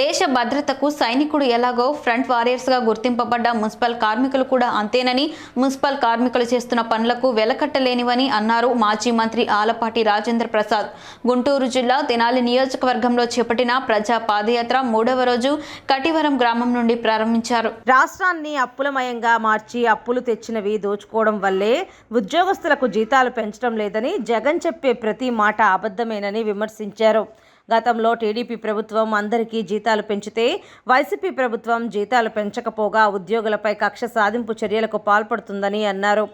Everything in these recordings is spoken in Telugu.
దేశ భద్రతకు సైనికుడు ఎలాగో ఫ్రంట్ వారియర్స్గా గుర్తింపబడ్డ మున్సిపల్ కార్మికులు కూడా అంతేనని మున్సిపల్ కార్మికులు చేస్తున్న పనులకు వెలకట్టలేనివని అన్నారు మాజీ మంత్రి ఆలపాటి రాజేంద్ర ప్రసాద్. గుంటూరు జిల్లా తెనాలి నియోజకవర్గంలో చేపట్టిన ప్రజా పాదయాత్ర మూడవ రోజు కటివరం గ్రామం నుండి ప్రారంభించారు. రాష్ట్రాన్ని అప్పులమయంగా మార్చి అప్పులు తెచ్చినవి దోచుకోవడం వల్లే ఉద్యోగస్తులకు జీతాలు పెంచడం లేదని జగన్ చెప్పే ప్రతి మాట అబద్ధమేనని విమర్శించారు. గతంలో టీడీపీ ప్రభుత్వం అందరికీ జీతాలు పెంచితే వైసీపీ ప్రభుత్వం జీతాలు పెంచకపోగా ఉద్యోగులపై కక్ష సాధింపు చర్యలకు పాల్పడుతుందని అన్నారు.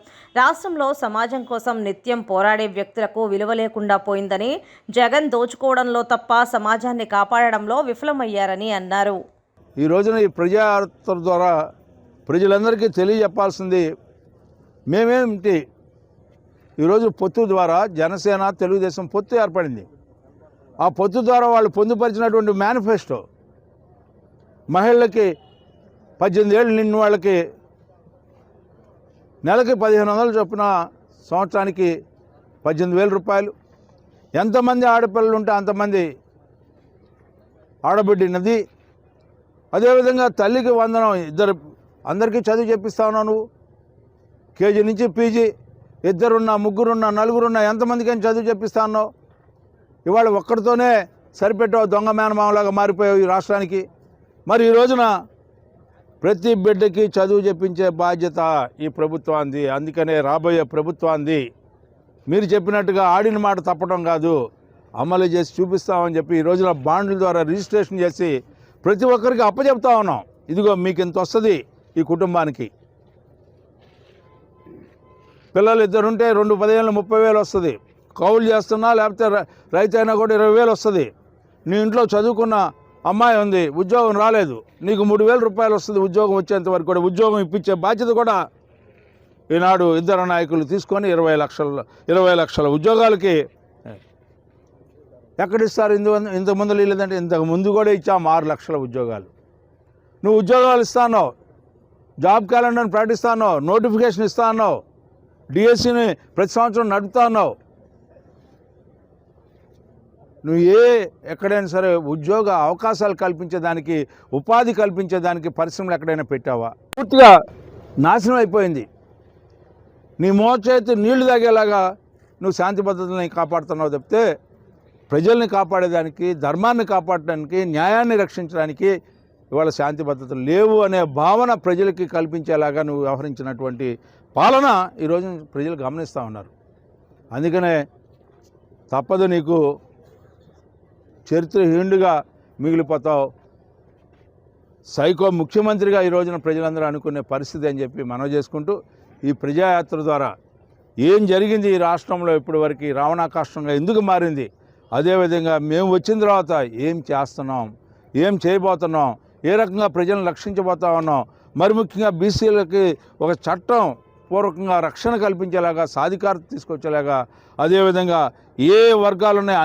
రాష్ట్రంలో సమాజం కోసం నిత్యం పోరాడే వ్యక్తులకు విలువ లేకుండా పోయిందని జగన్ దోచుకోవడంలో తప్ప సమాజాన్ని కాపాడడంలో విఫలమయ్యారని అన్నారు. ఈ రోజున ఈ ప్రజాయాత్ర ద్వారా ప్రజలందరికీ తెలియజెప్పాల్సింది మేమేమిటి? ఈరోజు పొత్తు ద్వారా జనసేన తెలుగుదేశం పొత్తు ఏర్పడింది. ఆ పొత్తు ద్వారా వాళ్ళు పొందుపరిచినటువంటి మేనిఫెస్టో. మహిళలకి పద్దెనిమిది ఏళ్ళు నిన్న వాళ్ళకి నెలకి పదిహేను వందలు చొప్పున సంవత్సరానికి పద్దెనిమిది వేల రూపాయలు. ఎంతమంది ఆడపిల్లలు ఉంటే అంతమంది ఆడబిడ్డినది అదేవిధంగా తల్లికి వందనం ఇద్దరు అందరికీ చదువు చెప్పిస్తా ఉన్నావు నువ్వు. కేజీ నుంచి పీజీ ఇద్దరున్నా ముగ్గురున్నా నలుగురున్నా ఎంతమందికైనా చదువు చెప్పిస్తా ఉన్నావు. ఇవాళ ఒక్కడితోనే సరిపెట్టే దొంగ మేనమామలాగా మారిపోయావు ఈ రాష్ట్రానికి. మరి ఈ రోజున ప్రతి బిడ్డకి చదువు చెప్పించే బాధ్యత ఈ ప్రభుత్వాంది అందుకనే రాబోయే ప్రభుత్వాంది మీరు చెప్పినట్టుగా ఆడిన మాట తప్పడం కాదు. అమలు చేసి చూపిస్తామని చెప్పి ఈ రోజున బాండ్ల ద్వారా రిజిస్ట్రేషన్ చేసి ప్రతి ఒక్కరికి అప్పచెప్తా ఉన్నాం. ఇదిగో మీకు ఇంత వస్తుంది ఈ కుటుంబానికి. పిల్లలు ఇద్దరుంటే రెండు పదిహేను ముప్పై వేలు వస్తుంది. కౌలు చేస్తున్నా లేకపోతే రైతు అయినా కూడా ఇరవై వేలు వస్తుంది. నీ ఇంట్లో చదువుకున్న అమ్మాయి ఉంది ఉద్యోగం రాలేదు. నీకు మూడు వేల రూపాయలు వస్తుంది ఉద్యోగం వచ్చేంత వరకు కూడా. ఉద్యోగం ఇప్పించే బాధ్యత కూడా ఈనాడు ఇద్దరు నాయకులు తీసుకొని ఇరవై లక్షల ఇరవై లక్షల ఉద్యోగాలకి ఎక్కడిస్తారు ఇందు ఇంత ముందు లేదంటే ఇంతకు ముందు కూడా ఇచ్చాము ఆరు లక్షల ఉద్యోగాలు. నువ్వు ఉద్యోగాలు ఇస్తాన్నావు జాబ్ క్యాలెండర్ని ప్రకటిస్తాను నోటిఫికేషన్ ఇస్తాన్నావు డిఎస్సిని ప్రతి సంవత్సరం నడుపుతా ఉన్నావు నువ్వు ఏ ఎక్కడైనా సరే ఉద్యోగ అవకాశాలు కల్పించేదానికి ఉపాధి కల్పించేదానికి పరిశ్రమలు ఎక్కడైనా పెట్టావా? పూర్తిగా నాశనం అయిపోయింది. నీ మోచేతి నీళ్ళు తాగేలాగా నువ్వు శాంతి భద్రతల్ని కాపాడుతున్నావు తప్పితే ప్రజల్ని కాపాడేదానికి ధర్మాన్ని కాపాడడానికి న్యాయాన్ని రక్షించడానికి ఇవాళ శాంతి భద్రతలు లేవు అనే భావన ప్రజలకి కల్పించేలాగా నువ్వు వ్యవహరించినటువంటి పాలన ఈరోజు ప్రజలు గమనిస్తూ ఉన్నారు. అందుకనే తప్పదు నీకు చరిత్రహీనుడిగా మిగిలిపోతావు. సైకో ముఖ్యమంత్రిగా ఈ రోజున ప్రజలందరూ అనుకునే పరిస్థితి అని చెప్పి మనవి చేసుకుంటూ ఈ ప్రజాయాత్ర ద్వారా ఏం జరిగింది ఈ రాష్ట్రంలో ఇప్పటి వరకు రావణాకాష్టంగా ఎందుకు మారింది? అదేవిధంగా మేము వచ్చిన తర్వాత ఏం చేస్తున్నాం? ఏం చేయబోతున్నాం? ఏ రకంగా ప్రజలను రక్షించబోతా ఉన్నాం? మరి ముఖ్యంగా బీసీలకి ఒక చట్టం పూర్వకంగా రక్షణ కల్పించేలాగా సాధికారత తీసుకొచ్చేలాగా అదేవిధంగా ఏ వర్గాలు ఉన్నాయి అన్ని